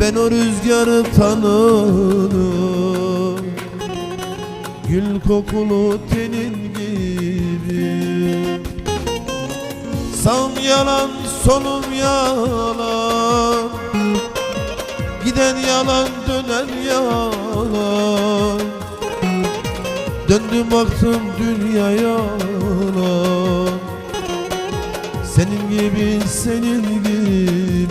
Ben o rüzgarı tanırım. Gül kokulu tenin gibi. Sağım yalan solum yalan. Giden yalan dönen yalan. Döndüm baktım dünya yalan. Senin gibi senin gibi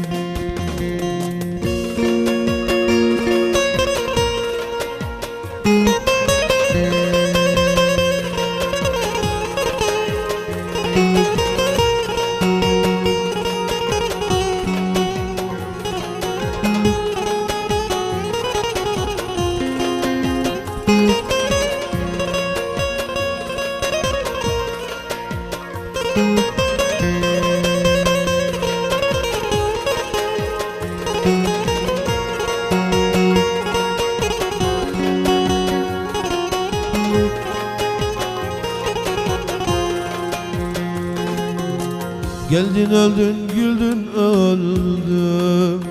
Geldin öldün güldün öldüm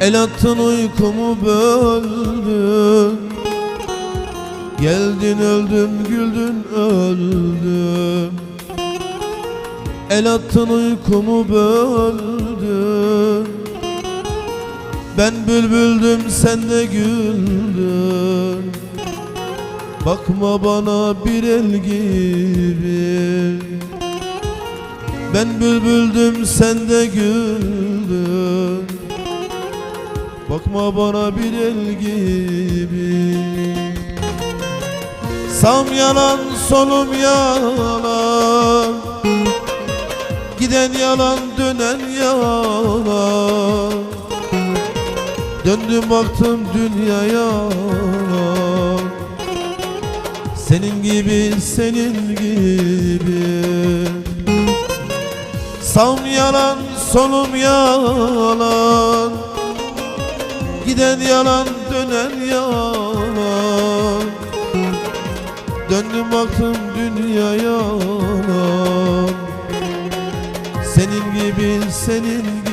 El attın uykumu böldün. Geldin öldüm güldün öldüm El attın uykumu böldün. Ben bülbüldüm sen de güldün. Bakma bana bir el gibi. Ben bülbüldüm sen de güldün. Bakma bana bir el gibi. Sam yalan solum yalan Giden yalan dönen yalan. Döndüm baktım dünya yalan. Senin gibi senin gibi. Sağım yalan, solum yalan. Giden yalan, dönen yalan. Döndüm baktım dünya yalan Senin